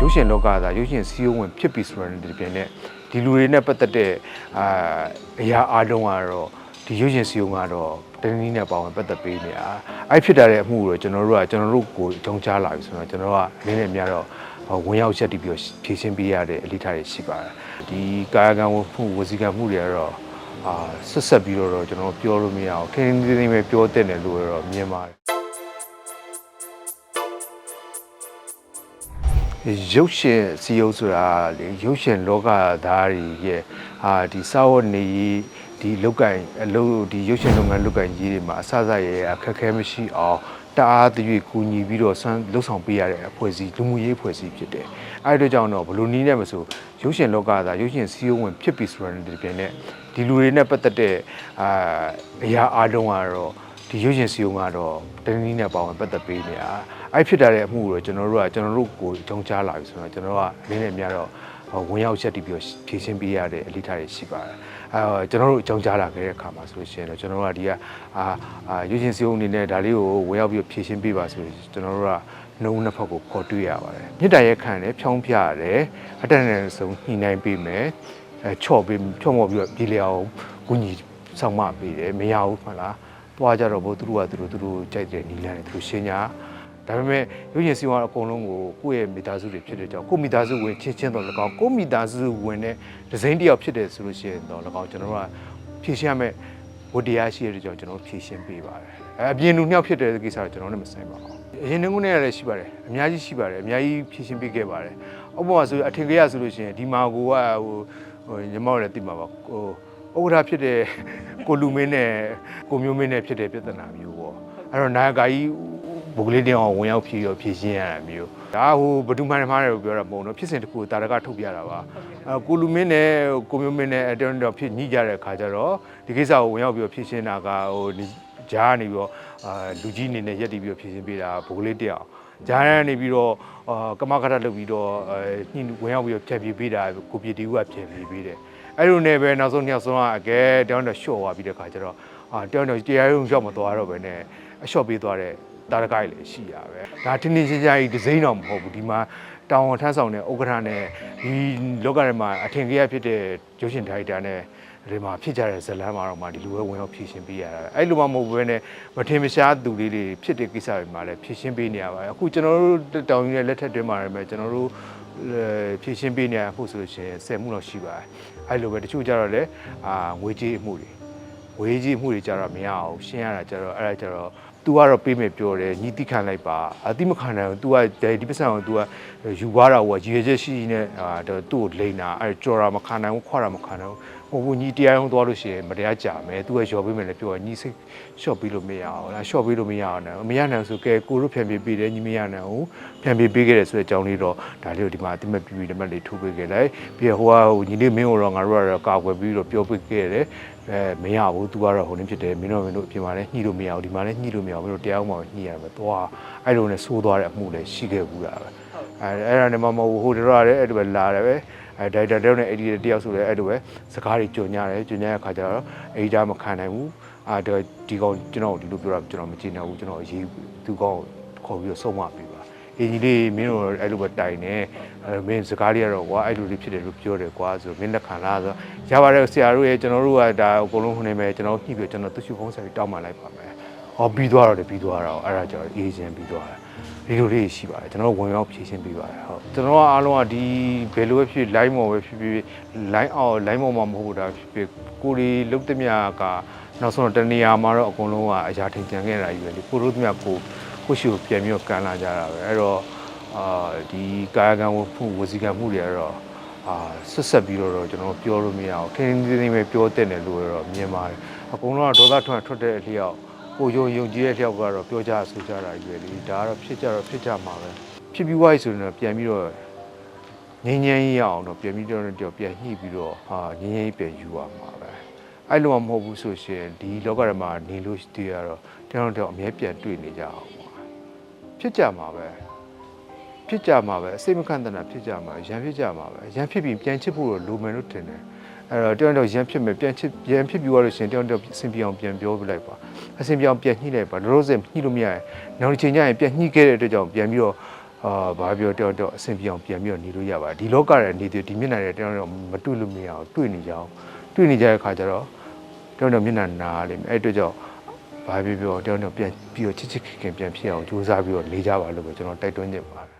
ရုပ်ရှင်လောကသာရုပ်ရှင်စီးရုံးဝင်ဖြစ်ပြီဆိုတဲ့ဒီပြင်နဲ့ဒီလူတွေနဲ့ပတ်သက်တဲ့အာအရာအားလုံးကတော့ဒီရုပ်ရှင်စီးရုံးကတော့တနည်းနဲ့ပါဝင်ပတ်သက်ပေးနေတာအဲ့ဖြစ်တာတဲ့အမှုကိုကျွန်တော်တို့ကကျွန်တော်တို့ကိုအကြောင်းကြားလာပြီဆိုတော့ကျွန်တော်တို့ကနည်းနည်းများတော့ဝင်ရောက်ချက်တည်ပြီးတော့ဖြည့်ရှင်းပေးရတဲ့အလိထားတွေရှိပါတယ်ဒီကာယကံဝမှုဝစီကံမှုတွေကတော့အာဆက်ဆက်ပြီးတော့ကျွန်တော်ပြောလို့မရအောင်ထင်းထင်းထင်းပဲပြောတဲ့တယ်လို့တော့မြင်ပါတယ် ရုပ်ရှင်စီယုပ်ဆိုတာလေရုပ်ရှင်လောကသားတွေရဲ့ဟာဒီစာဝတ်နေရေးဒီလောက်ကင်အလုပ်ဒီရုပ်ရှင်လုပ်ငန်းလောက်ကင်ကြီးတွေမှာအစစရဲအခက်အခဲမရှိအောင်တအားတရွေကူညီပြီးတော့ဆွမ်းလှုပ်ဆောင်ပေးရတဲ့အဖွဲ့အစည်းလူမှုရေးအဖွဲ့အစည်းဖြစ်တယ်။အဲဒီတော့ကြောင့်တော့ဘယ်လိုနည်းနဲ့မဆိုရုပ်ရှင်လောကသားရုပ်ရှင်စီယုံဝင်ဖြစ်ပြီဆိုတဲ့ဒီပြင်နဲ့ဒီလူတွေနဲ့ပတ်သက်တဲ့အာအရာအားလုံးကတော့ ဒီရုပ်ရှင်စီယုံကတော့တနည်းနဲ့ပါဝင်ပတ်သက်ပေးနေတာအဲ့ဖြစ်တာတဲ့အမှုကိုကျွန်တော်တို့ကကျွန်တော်တို့ကိုအကြောင်းကြားလာပြီဆိုတော့ကျွန်တော်တို့ကအနေနဲ့များတော့ဝင်ရောက်ချက်တည်ပြီးတော့ဖြည့်ရှင်းပေးရတဲ့အလိထားတွေရှိပါတယ်အဲကျွန်တော်တို့အကြောင်းကြားလာခဲ့တဲ့အခါမှာဆိုလို့ရှိရင်တော့ကျွန်တော်တို့ကဒီကအာအာရုပ်ရှင်စီယုံအနေနဲ့ဒါလေးကိုဝင်ရောက်ပြီးတော့ဖြည့်ရှင်းပေးပါဆိုရင်ကျွန်တော်တို့ကနှုံးနှစ်ဖက်ကိုခေါ်တွေ့ရပါတယ်မြစ်တာရဲ့ခံတယ်ဖြောင်းပြရတယ်အတက်နဲ့ဆုံးညှိနှိုင်းပေးမယ်အဲချော့ပေးချော့မော့ပြီးတော့ပြည်လျအောင်ကုညီဆောင်မပေးတယ်မရဘူးဟုတ်လား သွားကြတော့ဘို့သူတို့ကသူတို့သူတို့ကြိုက်တဲ့နီလန်းတွေသူတို့ရှင်းညာဒါပေမဲ့ရုပ်ရင်စီဝါအကုန်လုံးကိုကိုယ့်ရဲ့မိသားစုတွေဖြစ်တဲ့ကြောင့်ကိုယ့်မိသားစုဝင်ချင်းချင်းတော့၎င်းကိုယ့်မိသားစုဝင်တဲ့ဒီဇိုင်းတစ်ယောက်ဖြစ်တယ်ဆိုလို့ရှိရင်တော့၎င်းကျွန်တော်တို့ကဖြည့်ရှင်းရမယ်ဝတ္တရားရှိတဲ့ကြောင့်ကျွန်တော်တို့ဖြည့်ရှင်းပေးပါတယ်အဲအပြင်လူနှစ်ယောက်ဖြစ်တဲ့ကိစ္စတော့ကျွန်တော်လည်းမဆိုင်ပါဘူးအရင်ကနေ့လည်းရှိပါတယ်အများကြီးရှိပါတယ်အများကြီးဖြည့်ရှင်းပေးခဲ့ပါတယ်ဥပမာဆိုအထင်ကြီးရဆိုလို့ရှိရင်ဒီမှာကိုကဟိုဟိုညီမတို့လည်းသိမှာပါဟို ဥက္ကဋ္ဌဖြစ်တဲ့ကိုလူမင်းနဲ့ကိုမျိုးမင်းနဲ့ဖြစ်တဲ့ပြဿနာမျိုးပေါ့အဲ့တော့နာယကကြီးဘုကလေးတင်အောင်ဝင်ရောက်ဖြည့်ရောဖြည့်ရှင်းရတာမျိုးဒါဟိုဘဒုမှန်မှားတယ်လို့ပြောတာမဟုတ်တော့ဖြစ်စဉ်တစ်ခုကိုတာရကထုတ်ပြတာပါအဲကိုလူမင်းနဲ့ကိုမျိုးမင်းနဲ့အတုံးတော့ဖြစ်ညှိကြတဲ့ခါကျတော့ဒီကိစ္စကိုဝင်ရောက်ပြီးတော့ဖြည့်ရှင်းတာကဟိုဒီဂျားကနေပြီးတော့အာလူကြီးအနေနဲ့ရက်တည်ပြီးတော့ဖြည့်ရှင်းပေးတာဘုကလေးတင်အောင်ဂျားရနေပြီးတော့အာကမကထလုပ်ပြီးတော့အဲညှိဝင်ရောက်ပြီးတော့ဖြည့်ပြပေးတာကိုပြည်တီဦးကဖြည့်ပြပေးတယ် အဲ့လိုနဲ့ပဲနောက်ဆုံးနှစ်ယောက်ဆုံးကအကဲတောင်းတော့ရှော့သွားပြီးတဲ့ခါကျတော့အာတောင်းတော့တရားရုံးရောက်မသွားတော့ပဲနဲ့အရှော့ပေးသွားတဲ့တာရကိုက်လည်းရှိရပဲဒါတင်းတင်းချင်းချင်းကြီးဒီဇိန်းတော့မဟုတ်ဘူးဒီမှာတောင်ဝန်ထမ်းဆောင်တဲ့ဥက္ကဋ္ဌနဲ့ဒီလောကထဲမှာအထင်ကြီးဖြစ်တဲ့ရုပ်ရှင်ဒါရိုက်တာနဲ့ဒီမှာဖြစ်ကြတဲ့ဇတ်လန်းမှာတော့မှဒီလိုပဲဝင်ရောက်ဖြည့်ရှင်းပေးရတာအဲ့လိုမှမဟုတ်ဘဲနဲ့မထင်မရှားသူလေးတွေဖြစ်တဲ့ကိစ္စတွေမှာလည်းဖြည့်ရှင်းပေးနေရပါတယ်အခုကျွန်တော်တို့တောင်ကြီးရဲ့လက်ထက်တွင်းမှာလည်းကျွန်တော်တို့ ဖြည့်ရှင်းပေးနေရဖို့ဆိုလို့ရှိရင်ဆယ်မှုတော့ရှိပါတယ်အဲ့လိုပဲတချို့ကြတော့လေအာငွေကြေးအမှုတွေငွေကြေးအမှုတွေကြတော့မရအောင်ရှင်းရတာကြတော့အဲ့ဒါကြတော့ तू ကတော့ပေးမယ်ပြောတယ်ညီတိခံလိုက်ပါအတိမခံနိုင်ဘူး तू ကဒီပတ်စံကို तू ကယူသွားတာဟိုကရည်ရွယ်ချက်ရှိရှိနဲ့အာသူ့ကိုလိန်တာအဲ့ကြော်တာမခံနိုင်ဘူးခွာတာမခံနိုင်ဘူး ဟိုဘူးညီတရားရုံးသွားလို့ရှိရင်မတရားကြမယ် तू ကရော်ပေးမယ်လည်းပြောညီစိတ်ရှော့ပေးလို့မရအောင်လားရှော့ပေးလို့မရအောင်လည်းမရနိုင်ဆိုကဲကိုတို့ဖြန်ပြပေးတယ်ညီမရနိုင်ဘူးဖြန်ပြပေးခဲ့တယ်ဆိုတဲ့အကြောင်းလေးတော့ဒါလေးကိုဒီမှာအတိမတ်ပြီးပြီးဒီမတ်လေးထိုးပေးခဲ့လိုက်ပြီးတော့ဟိုကဟိုညီလေးမင်းကိုတော့ငါတို့ကတော့ကာကွယ်ပြီးတော့ပြောပေးခဲ့တယ်အဲမရဘူး तू ကတော့ဟိုနေဖြစ်တယ်မင်းတို့မင်းတို့အပြင်မှာလည်းညှိလို့မရဘူးဒီမှာလည်းညှိလို့မရဘူးမင်းတို့တရားဥပမာညှိရမယ်သွားအဲ့လိုနဲ့စိုးသွားတဲ့အမှုလည်းရှိခဲ့ဘူးတာပဲ အဲအဲ့ဒါနဲ့မှမဟုတ်ဘူးဟိုတို့ရတယ်အဲ့လိုပဲလာတယ်ပဲအဲဒိုက်တာတယောက်နဲ့အဲ့ဒီတယောက်ဆိုလည်းအဲ့လိုပဲစကားတွေကြုံရတယ်ကြုံရတဲ့ခါကျတော့အဲ့ဒါမခံနိုင်ဘူးအာဒီကောင်ကျွန်တော်ဒီလိုပြောတာကျွန်တော်မကြည့်နိုင်ဘူးကျွန်တော်အရေးသူကောင်ခေါ်ပြီးတော့ဆုံးမပေးပါအင်ကြီးလေးမင်းတို့အဲ့လိုပဲတိုင်နေအဲမင်းစကားလေးကတော့ကွာအဲ့လိုလေးဖြစ်တယ်လို့ပြောတယ်ကွာဆိုမင်းလက်ခံလားဆိုရပါတယ်ဆရာတို့ရဲ့ကျွန်တော်တို့ကဒါအကုန်လုံးခုနေမယ်ကျွန်တော်ညှိပြီးကျွန်တော်သူ့ရှုဖုံးဆက်ပြီးတောင်းမှလိုက်ပါမယ်ဟောပြီးသွားတော့တယ်ပြီးသွားတော့အဲ့ဒါကြောင့်အေးချင်းပြီးသွားတယ် ဒီလိုလေးရှိပါတယ်ကျွန်တော်ဝင်ရောက်ဖြည့်ရှင်းပေးပါတယ်ဟုတ်ကျွန်တော်ကအားလုံးကဒီဘယ်လိုပဲဖြစ် line မော်ပဲဖြစ်ဖြစ် line အော် line မော်မှာမဟုတ်တာဖြစ်ဖြစ်ကိုရီလုတ်သမျှကနောက်ဆုံးတော့တနေရာမှာတော့အကုန်လုံးကအရာထင်ကြံခဲ့တာကြီးပဲလေကိုလို့သမျှကိုကိုရှိကိုပြန်ပြီးတော့ကန်လာကြတာပဲအဲ့တော့အာဒီကာယကံဝမှုဝစီကံမှုတွေကတော့အာဆက်ဆက်ပြီးတော့ကျွန်တော်ပြောလို့မရအောင်ထင်းထင်းထင်းပဲပြောတဲ့တယ်လို့တော့မြင်ပါတယ်အကုန်လုံးကဒေါသထွက်ထွက်တဲ့အလျောက် ကိုယုံယုံကြည်တဲ့တယောက်ကတော့ပြောကြဆိုကြတာကြီးပဲလေဒါကတော့ဖြစ်ကြတော့ဖြစ်ကြမှာပဲဖြစ်ပြီးွားပြီဆိုရင်တော့ပြန်ပြီးတော့ငင်းငင်းရအောင်တော့ပြန်ပြီးတော့တော့ပြန်ညှိပြီးတော့ဟာငင်းငင်းပြန်ယူရမှာပဲအဲ့လိုမှမဟုတ်ဘူးဆိုရှင်ဒီလောကရမှာနေလို့တည်ရတော့တယောက်တော့အမြဲပြန်တွေ့နေကြအောင်ပါဖြစ်ကြမှာပဲဖြစ်ကြမှာပဲအစိတ်မခံတဲ့နာဖြစ်ကြမှာရန်ဖြစ်ကြမှာပဲရန်ဖြစ်ပြီးပြန်ချစ်ဖို့တော့လိုမယ်လို့ထင်တယ် အဲ့တော့တယောက်တော့ရမ်းဖြစ်မယ်ပြန်ချစ်ရမ်းဖြစ်ပြီးသွားလို့ရှိရင်တယောက်တော့အဆင်ပြေအောင်ပြန်ပြောပြလိုက်ပါအဆင်ပြေအောင်ပြန်ညှိလိုက်ပါလောလောဆယ်ညှိလို့မရရင်နောက်တစ်ချိန်ကျရင်ပြန်ညှိခဲ့တဲ့အတွက်ကြောင့်ပြန်ပြီးတော့အာအာဘာပြောတော့တော့အဆင်ပြေအောင်ပြန်ပြီးတော့နေလို့ရပါတယ်ဒီလောကရဲ့နေဒီမျက်နှာတွေတောင်းတော့မတွေ့လို့မရအောင်တွေ့နေကြအောင်တွေ့နေကြတဲ့ခါကျတော့တောင်းတော့မျက်နှာနားလိမ့်မယ်အဲ့အတွက်ကြောင့်ဘာပြောပြောတောင်းတော့ပြန်ပြီးတော့ချစ်ချစ်ခင်ခင်ပြန်ဖြစ်အောင်ကြိုးစားပြီးတော့နေကြပါလို့ပဲကျွန်တော်တိုက်တွန်းချင်ပါတယ်